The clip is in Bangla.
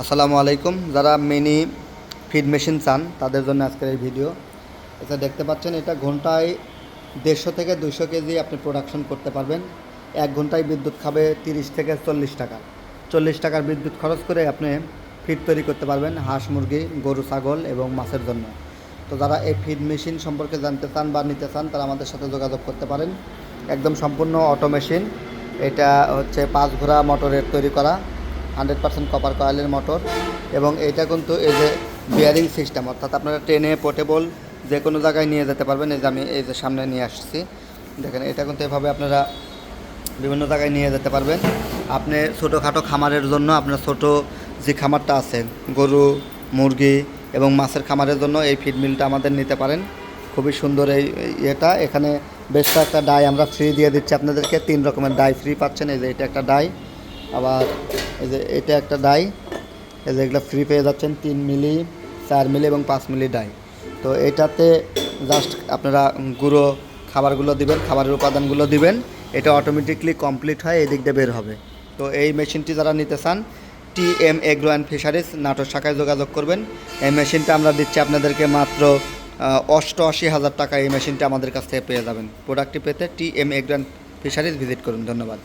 আসসালামু আলাইকুম। যারা মিনি ফিড মেশিন চান, তাদের জন্য আজকের এই ভিডিও। এটা দেখতে পাচ্ছেন, এটা ঘন্টায় দেড়শো থেকে দুশো কেজি আপনি প্রোডাকশন করতে পারবেন। এক ঘন্টায় বিদ্যুৎ খাবে তিরিশ থেকে চল্লিশ টাকা। চল্লিশ টাকার বিদ্যুৎ খরচ করে আপনি ফিড তৈরি করতে পারবেন, হাঁস, মুরগি, গরু, ছাগল এবং মাছের জন্য। তো যারা এই ফিড মেশিন সম্পর্কে জানতে চান বা নিতে চান, তারা আমাদের সাথে যোগাযোগ করতে পারেন। একদম সম্পূর্ণ অটো মেশিন। এটা হচ্ছে পাঁচ ঘোড়া মোটরের তৈরি করা। হান্ড্রেড পার্সেন্ট কপার কয়েলের মোটর এবং এটা কিন্তু এই যে বিয়ারিং সিস্টেম অর্থাৎ আপনারা ট্রেনে পোর্টেবল যে কোনো জায়গায় নিয়ে যেতে পারবেন। এই যে আমি এই যে সামনে নিয়ে আসছি, দেখেন এটা কিন্তু এভাবে আপনারা বিভিন্ন জায়গায় নিয়ে যেতে পারবেন। আপনি ছোটোখাটো খামারের জন্য আপনার ছোট যে খামারটা আছে, গরু, মুরগি এবং মাছের খামারের জন্য এই ফিড মিলটা আমাদের নিতে পারেন। খুবই সুন্দর এই ইয়েটা এখানে বেশ কয়েকটা ডাই আমরা ফ্রি দিয়ে দিচ্ছি। আপনাদেরকে তিন রকমের ডাই ফ্রি পাচ্ছেন। এই যে এটা একটা ডাই আবার এই যে এটা একটা ডাই, এই যে এগুলো ফ্রি পেয়ে যাচ্ছেন তিন মিলি, চার মিলি এবং পাঁচ মিলি ডাই। তো এটাতে জাস্ট আপনারা গুঁড়ো খাবারগুলো দিবেন, খাবারের উপাদানগুলো দিবেন, এটা অটোমেটিকলি কমপ্লিট হয় এই দিক দিয়ে বের হবে। তো এই মেশিনটি যারা নিতে চান, T M agro and fisheries, Natore শাখায় যোগাযোগ করবেন। এই মেশিনটা আমরা দিচ্ছি আপনাদেরকে মাত্র অষ্টআশি হাজার টাকা এই মেশিনটা আমাদের কাছ থেকে পেয়ে যাবেন। প্রোডাক্টটি পেতে T M agro and fisheries visit করুন, ধন্যবাদ।